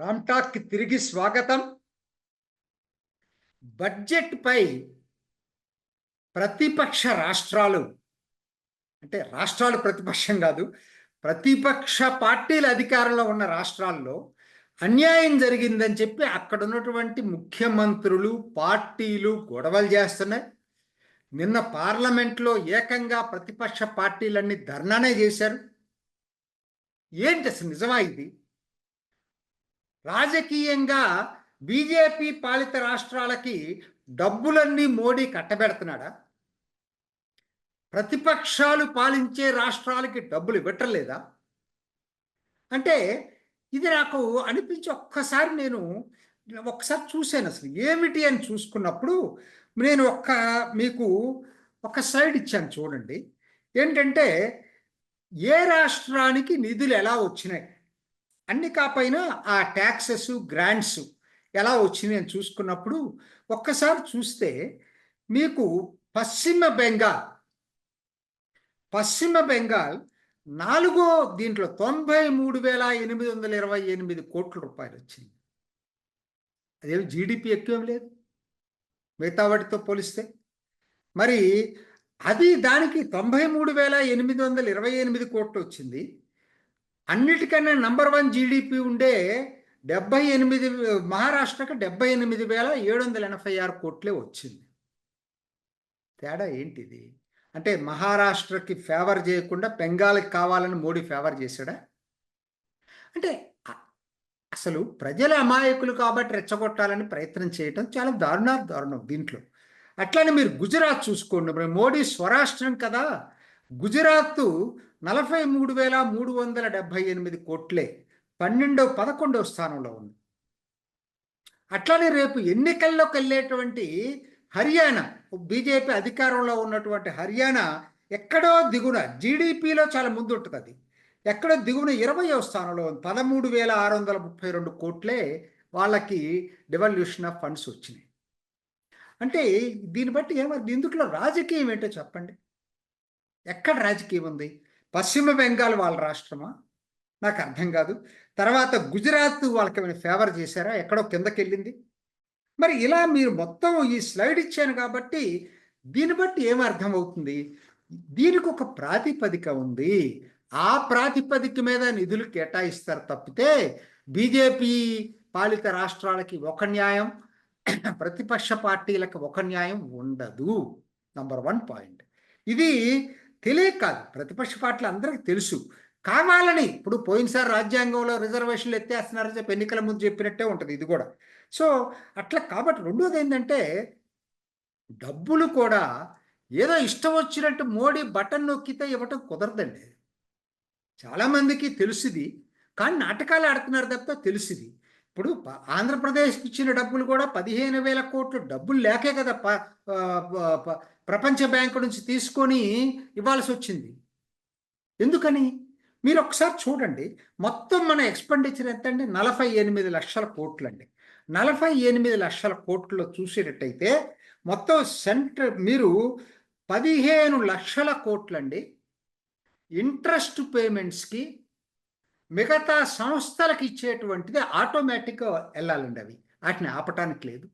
రామ్టాక్ తిరిగి స్వాగతం. బడ్జెట్ పై ప్రతిపక్ష రాష్ట్రాలు అంటే రాష్ట్రాలు ప్రతిపక్షం కాదు ప్రతిపక్ష పార్టీల అధికారంలో ఉన్న రాష్ట్రాల్లో అన్యాయం జరిగిందని చెప్పి అక్కడ ఉన్నటువంటి ముఖ్యమంత్రులు పార్టీలు గొడవలు చేస్తున్నాయి. నిన్న పార్లమెంట్లో ఏకంగా ప్రతిపక్ష పార్టీలన్నీ ధర్నానే చేశారు. ఏంటి అసలు నిజమా ఇది? రాజకీయంగా బీజేపీ పాలిత రాష్ట్రాలకి డబ్బులన్నీ మోడీ కట్టబెడుతున్నాడా? ప్రతిపక్షాలు పాలించే రాష్ట్రాలకి డబ్బులు ఇవ్వట్లేదా? అంటే ఇది నాకు అనిపించి ఒక్కసారి నేను ఒక్కసారి చూశాను అసలు ఏమిటి అని చూసుకున్నప్పుడు నేను ఒక్క మీకు ఒక సైడ్ ఇచ్చాను చూడండి. ఏంటంటే ఏ రాష్ట్రానికి నిధులు ఎలా వచ్చినాయి? అన్ని కాపైన ఆ ట్యాక్సెస్ గ్రాంట్స్ ఎలా వచ్చినాయి అని చూసుకున్నప్పుడు ఒక్కసారి చూస్తే మీకు పశ్చిమ బెంగాల్ పశ్చిమ బెంగాల్ నాలుగో దీంట్లో తొంభై మూడు వేల ఎనిమిది వందల ఇరవై ఎనిమిది కోట్ల రూపాయలు వచ్చింది. అదేమి జీడిపి ఎక్కువ లేదు. మిగతా వాటితో పోలిస్తే. మరి అది దానికి తొంభై మూడు వేల ఎనిమిది వందల ఇరవై ఎనిమిది కోట్లు వచ్చింది. అన్నిటికన్నా నంబర్ వన్ జీడిపి ఉండే డెబ్బై ఎనిమిది మహారాష్ట్రకు డెబ్బై ఎనిమిది వేల ఏడు వందల ఎనభై ఆరు కోట్లే వచ్చింది. తేడా ఏంటిది? అంటే మహారాష్ట్రకి ఫేవర్ చేయకుండా బెంగాల్కి కావాలని మోడీ ఫేవర్ చేశాడా? అంటే అసలు ప్రజల అమాయకులు కాబట్టి రెచ్చగొట్టాలని ప్రయత్నం చేయటం చాలా దారుణ దారుణం దీంట్లో. అట్లనే మీరు గుజరాత్ చూసుకోండి. మరి మోడీ స్వరాష్ట్రం కదా. గుజరాత్ నలభై మూడు వేల మూడు వందల డెబ్భై ఎనిమిది కోట్లే పన్నెండో పదకొండవ స్థానంలో ఉంది. అట్లానే రేపు ఎన్నికల్లోకి వెళ్ళేటువంటి హర్యానా బీజేపీ అధికారంలో ఉన్నటువంటి హర్యానా ఎక్కడో దిగున జీడిపిలో చాలా ముందు ఉంటుంది అది. ఎక్కడో దిగువన ఇరవయో స్థానంలో పదమూడు వేల ఆరు వందల ముప్పై రెండు కోట్లే వాళ్ళకి డివల్యూషన్ ఆఫ్ ఫండ్స్ వచ్చినాయి. అంటే దీన్ని బట్టి ఏమన్నా ఇందుట్లో రాజకీయం ఏంటో చెప్పండి. ఎక్కడ రాజకీయం ఉంది? పశ్చిమ బెంగాల్ వాళ్ళ రాష్ట్రమా? నాకు అర్థం కాదు. తర్వాత గుజరాత్ వాళ్ళకి ఏమైనా ఫేవర్ చేశారా? ఎక్కడో కిందకి వెళ్ళింది. మరి ఇలా మీరు మొత్తం ఈ స్లైడ్ ఇచ్చాను కాబట్టి దీన్ని బట్టి ఏం అవుతుంది? దీనికి ఒక ప్రాతిపదిక ఉంది. ఆ ప్రాతిపదిక మీద నిధులు కేటాయిస్తారు తప్పితే బీజేపీ పాలిత రాష్ట్రాలకి ఒక న్యాయం ప్రతిపక్ష పార్టీలకు ఒక న్యాయం ఉండదు. Number one point. ఇది తెలియక కాదు. ప్రతిపక్ష పార్టీలు అందరికీ తెలుసు. కావాలని ఇప్పుడు పోయినసారి రాజ్యాంగంలో రిజర్వేషన్లు ఎత్తేస్తున్నారని చెప్పి ఎన్నికల ముందు చెప్పినట్టే ఉంటుంది ఇది కూడా. సో అట్లా కాబట్టి రెండోది ఏంటంటే డబ్బులు కూడా ఏదో ఇష్టం వచ్చినట్టు మోడీ బటన్ నొక్కితే ఇవ్వటం కుదరదండి. చాలామందికి తెలుసుది కానీ నాటకాలు ఆడుతున్నారు తప్ప తెలుసుది. ఇప్పుడు ఆంధ్రప్రదేశ్కి ఇచ్చిన డబ్బులు కూడా పదిహేను వేల కోట్లు డబ్బులు లేకే కదా ప్రపంచ బ్యాంకు నుంచి తీసుకొని ఇవ్వాల్సి వచ్చింది. ఎందుకని? మీరు ఒకసారి చూడండి. మొత్తం మన ఎక్స్పెండిచర్ ఎంత అండి నలభై ఎనిమిది లక్షల కోట్లు అండి నలభై ఎనిమిది లక్షల కోట్లు చూసేటట్టయితే మొత్తం సెంటర్ మీరు పదిహేను లక్షల కోట్లండి. ఇంట్రెస్ట్ పేమెంట్స్కి మిగతా సంస్థలకు ఇచ్చేటువంటిది ఆటోమేటిక్గా వెళ్ళాలండి అవి వాటిని ఆపటానికి లేదు.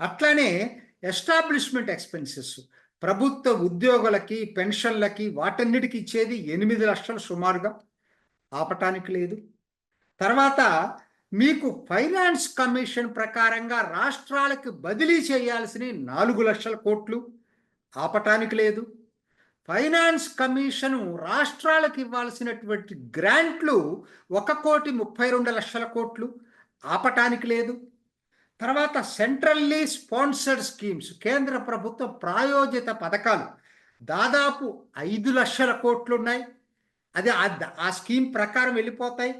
అట్లానే ఎస్టాబ్లిష్మెంట్ ఎక్స్పెన్సెస్ ప్రభుత్వ ఉద్యోగులకి పెన్షన్లకి వాటన్నిటికి ఇచ్చేది ఎనిమిది లక్షలు సుమారుగా ఆపటానికి లేదు. తర్వాత మీకు ఫైనాన్స్ కమిషన్ ప్రకారంగా రాష్ట్రాలకు బదిలీ చేయాల్సిన నాలుగు లక్షల కోట్లు ఆపటానికి లేదు. ఫైనాన్స్ కమిషను రాష్ట్రాలకు ఇవ్వాల్సినటువంటి గ్రాంట్లు ఒక కోటి ముప్పై రెండు లక్షల కోట్లు. ఆపటానికి లేదు. తర్వాత సెంట్రల్లీ స్పాన్సర్డ్ స్కీమ్స్ కేంద్ర ప్రభుత్వ ప్రాయోజిత పథకాలు. దాదాపు ఐదు లక్షల కోట్లు ఉన్నాయి అది ఆ స్కీమ్ ప్రకారం వెళ్ళిపోతాయి.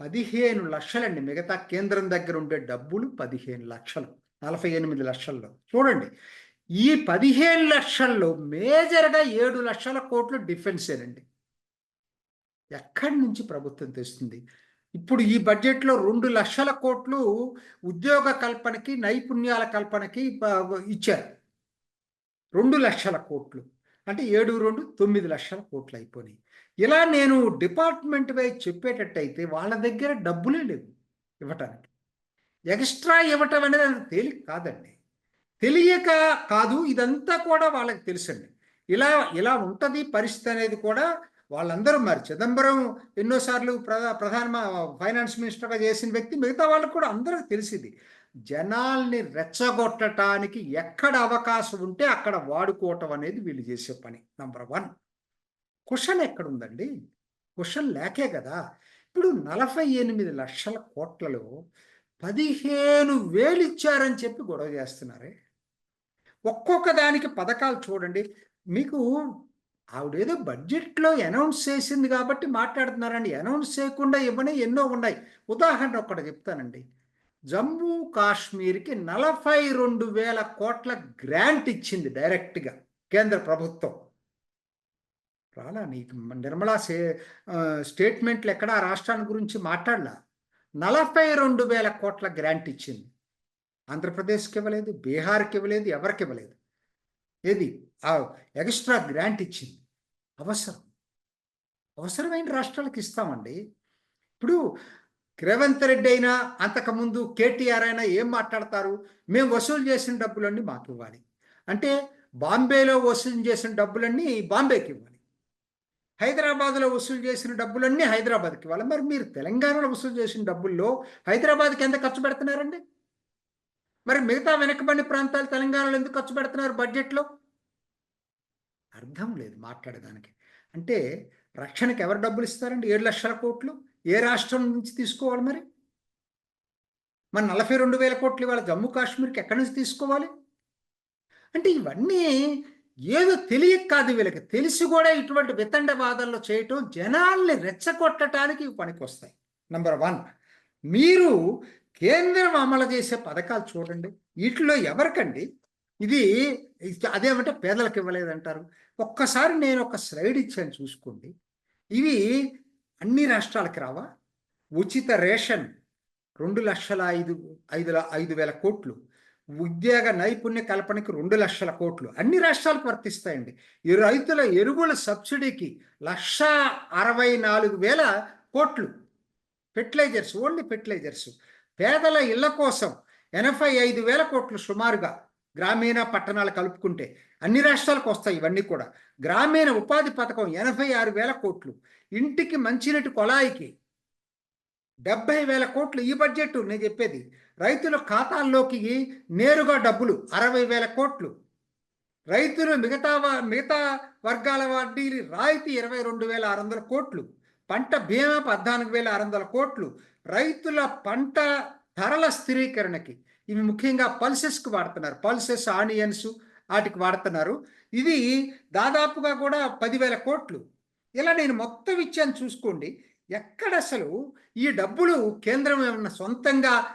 పదిహేను లక్షలండి. మిగతా కేంద్రం దగ్గర ఉండే డబ్బులు పదిహేను లక్షలు నలభై ఎనిమిది లక్షల్లో. చూడండి ఈ పదిహేను లక్షల్లో మేజర్గా ఏడు లక్షల కోట్లు డిఫెన్సేనండి. ఎక్కడి నుంచి ప్రభుత్వం తెస్తుంది? ఇప్పుడు ఈ బడ్జెట్లో రెండు లక్షల కోట్లు ఉద్యోగ కల్పనకి నైపుణ్యాల కల్పనకి ఇచ్చారు. రెండు లక్షల కోట్లు. అంటే ఏడు రెండు తొమ్మిది లక్షల కోట్లు అయిపోయినాయి. ఇలా నేను డిపార్ట్మెంట్ వైజ్ చెప్పేటట్టయితే వాళ్ళ దగ్గర డబ్బులే లేవు ఇవ్వటానికి. ఎక్స్ట్రా ఇవ్వటం అనేది అది తేలిక కాదండి. తెలియక కాదు ఇదంతా కూడా వాళ్ళకి తెలుసండి. ఇలా ఇలా ఉంటుంది పరిస్థితి అనేది కూడా వాళ్ళందరూ మరి. చిదంబరం ఎన్నోసార్లు ప్రధా ప్రధాన ఫైనాన్స్ మినిస్టర్గా చేసిన వ్యక్తి మిగతా వాళ్ళకు కూడా అందరూ తెలిసింది. జనాల్ని రెచ్చగొట్టడానికి ఎక్కడ అవకాశం ఉంటే అక్కడ వాడుకోవటం అనేది వీళ్ళు చేసే పని నంబర్ వన్. క్వశ్చన్ ఎక్కడుందండి? క్వశ్చన్ లేకే కదా. ఇప్పుడు నలభై ఎనిమిది లక్షల కోట్లలో పదిహేను వేలు ఇచ్చారని చెప్పి గొడవ చేస్తున్నారే. ఒక్కొక్క దానికి పథకాలు చూడండి. మీకు ఆవిడేదో బడ్జెట్లో అనౌన్స్ చేసింది కాబట్టి మాట్లాడుతున్నారండి. అనౌన్స్ చేయకుండా ఇవ్వని ఎన్నో ఉన్నాయి. ఉదాహరణ ఒక్కటి చెప్తానండి. జమ్మూ కాశ్మీర్కి నలభై రెండు వేల కోట్ల గ్రాంట్ ఇచ్చింది డైరెక్ట్గా కేంద్ర ప్రభుత్వం. రాలా నీకు నిర్మలా సే స్టేట్మెంట్లు ఎక్కడ? రాష్ట్రాన్ని గురించి మాట్లాడలా. నలభై రెండు వేల కోట్ల గ్రాంట్ ఇచ్చింది. ఆంధ్రప్రదేశ్కి ఇవ్వలేదు బీహార్కి ఇవ్వలేదు ఎవరికి ఇవ్వలేదు ఏది? ఆ ఎక్స్ట్రా గ్రాంట్ ఇచ్చింది. అవసరం. అవసరమైన రాష్ట్రాలకు ఇస్తామండి. ఇప్పుడు రేవంత్ రెడ్డి అయినా అంతకుముందు కేటీఆర్ అయినా ఏం మాట్లాడతారు? మేము వసూలు చేసిన డబ్బులన్నీ మాకు ఇవ్వాలి. అంటే బాంబేలో వసూలు చేసిన డబ్బులన్నీ బాంబేకి ఇవ్వాలి. హైదరాబాద్లో వసూలు చేసిన డబ్బులన్నీ హైదరాబాద్కి ఇవ్వాలి. మరి మీరు తెలంగాణలో వసూలు చేసిన డబ్బుల్లో హైదరాబాద్కి ఎంత ఖర్చు పెడుతున్నారండి? మరి మిగతా వెనకబడిన ప్రాంతాలు తెలంగాణలో ఎందుకు ఖర్చు పెడుతున్నారు బడ్జెట్లో? అర్థం లేదు మాట్లాడేదానికి. అంటే రక్షణకు ఎవరు డబ్బులు ఇస్తారండి? ఏడు లక్షల కోట్లు? ఏ రాష్ట్రం నుంచి తీసుకోవాలి మరి? మన నలభై రెండు వేల కోట్లు ఇవాళ జమ్మూ కాశ్మీర్కి ఎక్కడి నుంచి తీసుకోవాలి? అంటే ఇవన్నీ ఏదో తెలియక కాదు వీళ్ళకి. తెలిసి కూడా ఇటువంటి వితండ చేయటం జనాల్ని రెచ్చగొట్టడానికి పనికి వస్తాయి నంబర్ వన్ మీరు కేంద్రం అమలు చేసే పథకాలు చూడండి. వీటిలో ఎవరికండి? ఇది అదేమంటే పేదలకు ఇవ్వలేదంటారు. ఒక్కసారి నేను ఒక స్లైడ్ ఇచ్చాను చూసుకోండి. ఇవి అన్ని రాష్ట్రాలకి రావా? ఉచిత రేషన్ రెండు లక్షల ఐదు ఐదు ఐదు వేల కోట్లు. ఉద్యోగ నైపుణ్య కల్పనకి రెండు లక్షల కోట్లు. అన్ని రాష్ట్రాలకు వర్తిస్తాయండి. రైతుల ఎరువుల సబ్సిడీకి లక్ష అరవై నాలుగు వేల కోట్లు. Fertilisers only fertilisers. పేదల ఇళ్ళ కోసం ఎనభై ఐదు వేల కోట్లు సుమారుగా గ్రామీణ పట్టణాలు కలుపుకుంటే అన్ని రాష్ట్రాలకు వస్తాయి ఇవన్నీ కూడా. గ్రామీణ ఉపాధి పథకం ఎనభై ఆరు వేల కోట్లు. ఇంటికి మంచినీటి కొలాయికి డెబ్బై వేల కోట్లు ఈ బడ్జెట్ నేను చెప్పేది. రైతుల ఖాతాల్లోకి నేరుగా డబ్బులు అరవై వేల కోట్లు. రైతులు మిగతా మిగతా వర్గాల వడ్డీలు రాయితీ ఇరవై రెండు వేల ఆరు వందల కోట్లు. పంట బీమా పద్నాలుగు వేల ఆరు వందల కోట్లు. రైతుల పంట ధరల స్థిరీకరణకి. ఇవి ముఖ్యంగా పల్సెస్కి వాడుతున్నారు. పల్సెస్ ఆనియన్స్ వాటికి వాడుతున్నారు. ఇది దాదాపుగా కూడా పదివేల కోట్లు. ఇలా నేను మొత్తం ఇచ్చాను చూసుకోండి. ఎక్కడ అసలు ఈ డబ్బులు కేంద్రం ఏమన్నా సొంతంగా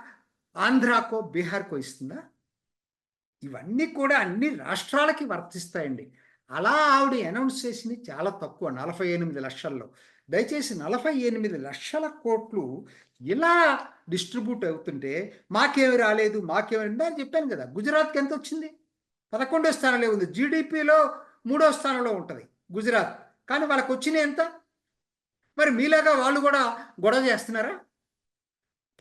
ఆంధ్రాకో బీహార్కో ఇస్తుందా? ఇవన్నీ కూడా అన్ని రాష్ట్రాలకి వర్తిస్తాయండి. అలా ఆవిడ అనౌన్స్ చేసింది చాలా తక్కువ నలభై ఎనిమిది లక్షల్లో. దయచేసి నలభై ఎనిమిది లక్షల కోట్లు ఇలా డిస్ట్రిబ్యూట్ అవుతుంటే మాకేమి రాలేదు మాకేమి అని చెప్పాను కదా. గుజరాత్కి ఎంత వచ్చింది? పదకొండో స్థానంలో ఉంది. జీడిపిలో మూడో స్థానంలో ఉంటుంది గుజరాత్. కానీ వాళ్ళకి వచ్చినాయి ఎంత? మరి మీలాగా వాళ్ళు కూడా గొడవ చేస్తున్నారా?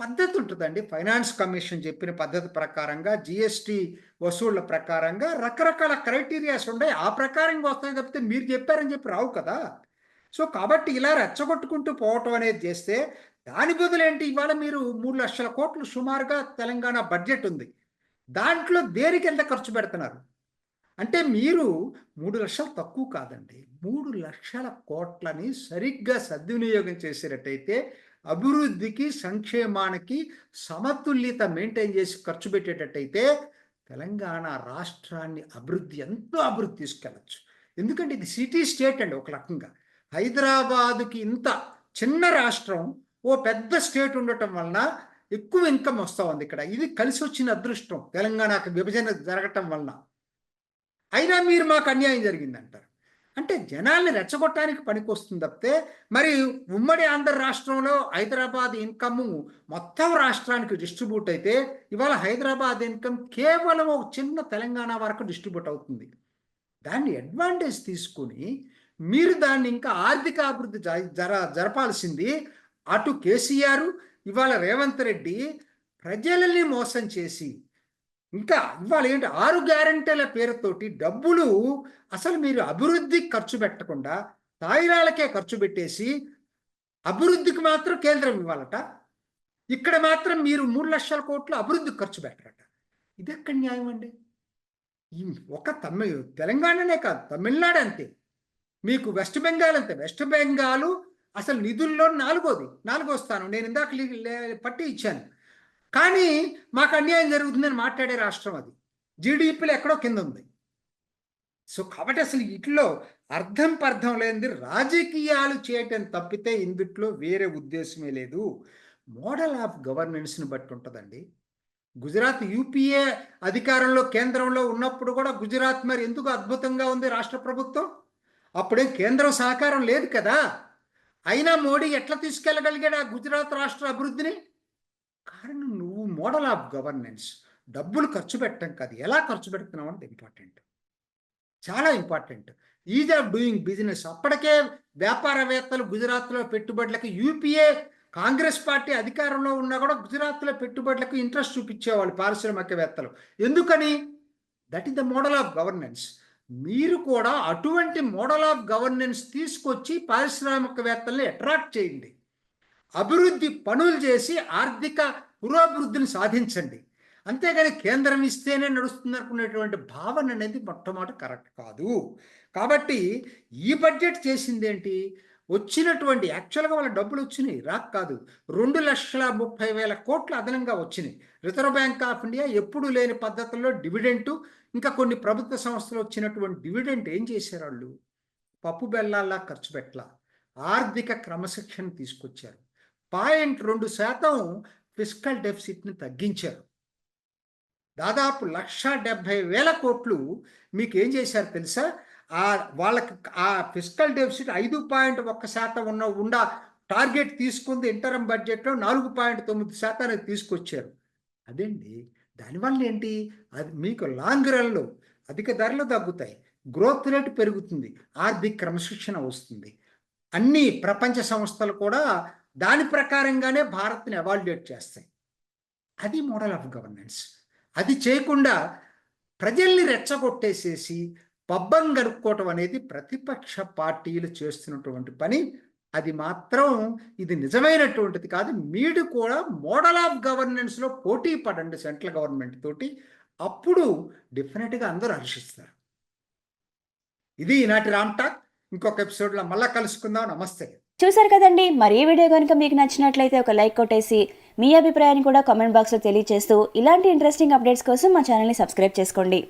పద్ధతి ఉంటుందండి. ఫైనాన్స్ కమిషన్ చెప్పిన పద్ధతి ప్రకారంగా జిఎస్టి వసూళ్ళ ప్రకారంగా రకరకాల క్రైటీరియాస్ ఉన్నాయి. ఆ ప్రకారంగా వస్తాయి తప్పితే మీరు చెప్పారని చెప్పి రావు కదా. సో కాబట్టి ఇలా రెచ్చగొట్టుకుంటూ పోవటం అనేది చేస్తే దాని బదులు ఏంటి ఇవాళ మీరు మూడు లక్షల కోట్లు సుమారుగా తెలంగాణ బడ్జెట్ ఉంది. దాంట్లో దేనికి ఎంత ఖర్చు పెడుతున్నారు? అంటే మీరు మూడు లక్షలు తక్కువ కాదండి. మూడు లక్షల కోట్లని సరిగ్గా సద్వినియోగం చేసేటట్టయితే అభివృద్ధికి సంక్షేమానికి సమతుల్యత మెయింటైన్ చేసి ఖర్చు పెట్టేటట్టయితే తెలంగాణ రాష్ట్రాన్ని అభివృద్ధి ఎంతో అభివృద్ధి తీసుకెళ్ళచ్చు. ఎందుకంటే ఇది సిటీ స్టేట్ అండి ఒక రకంగా. హైదరాబాదుకి ఇంత చిన్న రాష్ట్రం ఓ పెద్ద స్టేట్ ఉండటం వలన ఎక్కువ ఇన్కమ్ వస్తూ ఉంది ఇక్కడ. ఇది కలిసి వచ్చిన అదృష్టం తెలంగాణకు విభజన జరగటం వలన. అయినా మీరు మాకు అన్యాయం జరిగిందంటారు. అంటే జనాల్ని రెచ్చగొట్టడానికి పనికొస్తుంది తప్పితే మరి ఉమ్మడి ఆంధ్ర రాష్ట్రంలో హైదరాబాద్ ఇన్కమ్ మొత్తం రాష్ట్రానికి డిస్ట్రిబ్యూట్ అయితే ఇవాళ హైదరాబాద్ ఇన్కమ్ కేవలం ఒక చిన్న తెలంగాణ వరకు డిస్ట్రిబ్యూట్ అవుతుంది. దాన్ని అడ్వాంటేజ్ తీసుకుని మీరు దాన్ని ఇంకా ఆర్థిక అభివృద్ధి జర జరపాల్సింది అటు కేసీఆర్ ఇవాళ రేవంత్ రెడ్డి ప్రజలని మోసం చేసి ఇంకా ఇవాళ ఏంటి ఆరు గ్యారంటీల పేరుతోటి డబ్బులు అసలు మీరు అభివృద్ధి ఖర్చు పెట్టకుండా తాయిలాలకే ఖర్చు పెట్టేసి అభివృద్ధికి మాత్రం కేంద్రం ఇవ్వాలట. ఇక్కడ మాత్రం మీరు మూడు లక్షల కోట్లు అభివృద్ధికి ఖర్చు పెట్టరట. ఇది ఎక్కడ న్యాయం అండి ఈ ఒక తమిళ తెలంగాణనే కాదు తమిళనాడు అంతే. మీకు వెస్ట్ బెంగాల్ అంతే వెస్ట్ బెంగాల్ అసలు నిధుల్లో నాలుగోది నాలుగో స్థానం. నేను ఇందాక పట్టి ఇచ్చాను. కానీ మాకు అన్యాయం జరుగుతుందని మాట్లాడే రాష్ట్రం అది. జీడిపిలో ఎక్కడో కింద ఉంది. సో కాబట్టి అసలు ఇట్లో అర్థం పర్థం లేనిది రాజకీయాలు చేయటం తప్పితే ఇందుట్లో వేరే ఉద్దేశమే లేదు. మోడల్ ఆఫ్ గవర్నెన్స్ని బట్టి ఉంటుందండి. గుజరాత్ యూపీఏ అధికారంలో కేంద్రంలో ఉన్నప్పుడు కూడా గుజరాత్ మరి ఎందుకు అద్భుతంగా ఉంది రాష్ట్ర ప్రభుత్వం? అప్పుడేం కేంద్రం సహకారం లేదు కదా. అయినా మోడీ ఎట్లా తీసుకెళ్ళగలిగాడు ఆ గుజరాత్ రాష్ట్ర అభివృద్ధిని? కారణం నువ్వు మోడల్ ఆఫ్ గవర్నెన్స్. డబ్బులు ఖర్చు పెట్టడం కాదు. ఎలా ఖర్చు పెడుతున్నావు అంటే ఇంపార్టెంట్. చాలా important. Ease of doing business. అప్పటికే వ్యాపారవేత్తలు గుజరాత్లో పెట్టుబడులకు యూపీఏ కాంగ్రెస్ పార్టీ అధికారంలో ఉన్నా కూడా గుజరాత్లో పెట్టుబడులకు ఇంట్రెస్ట్ చూపించేవాళ్ళు పారిశ్రామికవేత్తలు. ఎందుకని? That is the model of governance మీరు కూడా అటువంటి మోడల్ ఆఫ్ గవర్నెన్స్ తీసుకొచ్చి పారిశ్రామికవేత్తల్ని అట్రాక్ట్ చేయండి. అభివృద్ధి పనులు చేసి ఆర్థిక పురోభివృద్ధిని సాధించండి. అంతేగాని కేంద్రం ఇస్తేనే నడుస్తుంది అనుకునేటువంటి భావన అనేది మొట్టమొదటి కరెక్ట్ కాదు. కాబట్టి ఈ బడ్జెట్ చేసింది ఏంటి వచ్చినటువంటి యాక్చువల్గా వాళ్ళ డబ్బులు వచ్చినాయి. రాక్ కాదు. రెండు లక్షల ముప్పై వేల కోట్లు అదనంగా వచ్చినాయి. రిజర్వ్ బ్యాంక్ ఆఫ్ ఇండియా ఎప్పుడు లేని పద్ధతుల్లో డివిడెంటు ఇంకా కొన్ని ప్రభుత్వ సంస్థలు వచ్చినటువంటి డివిడెంట్ ఏం చేశారు వాళ్ళు? పప్పు బెల్లాల్లా ఖర్చు పెట్టలా. ఆర్థిక క్రమశిక్షణ తీసుకొచ్చారు. పాయింట్ రెండు శాతం ఫిజికల్ డెఫిసిట్ని తగ్గించారు. దాదాపు లక్ష డెబ్భై వేల కోట్లు మీకు ఏం చేశారు తెలుసా? ఆ వాళ్ళకి ఆ ఫిజికల్ డెఫిసిట్ ఐదు పాయింట్ ఒక్క శాతం ఉన్న ఉండ టార్గెట్ తీసుకుంది ఇంటరం బడ్జెట్లో నాలుగు పాయింట్ తొమ్మిది శాతానికి తీసుకొచ్చారు. అదండి దానివల్ల ఏంటి? అది మీకు లాంగ్ రన్లో అధిక ధరలు తగ్గుతాయి. గ్రోత్ రేట్ పెరుగుతుంది. ఆర్థిక క్రమశిక్షణ వస్తుంది. అన్ని ప్రపంచ సంస్థలు కూడా దాని ప్రకారంగానే భారత్ని ఎవాల్యుయేట్ చేస్తాయి. అది మోడల్ ఆఫ్ గవర్నెన్స్. అది చేయకుండా ప్రజల్ని రెచ్చగొట్టేసేసి పబ్బం గడుపుకోవటం అనేది ప్రతిపక్ష పార్టీలు చేస్తున్నటువంటి పని. అది మాత్రం ఇది నిజమైనటువంటిది కాదు. మీరు కూడా మోడల్ ఆఫ్ గవర్నెన్స్లో పోటీ పడండి సెంట్రల్ గవర్నమెంట్ తోటి. అప్పుడు డెఫినెట్గా అందరూ హర్షిస్తారు. ఇది ఈనాటి రామ్ టాక్. ఇంకొక ఎపిసోడ్లో మళ్ళీ కలుసుకుందాం. నమస్తే. చూసారు కదండి. మరి ఈ వీడియో కనుక మీకు నచ్చినట్లయితే ఒక లైక్ కొట్టేసి మీ అభిప్రాయాన్ని కూడా కామెంట్ బాక్స్లో తెలియజేస్తూ ఇలాంటి ఇంట్రెస్టింగ్ అప్డేట్స్ కోసం మా ఛానల్ని సబ్స్క్రైబ్ చేసుకోండి.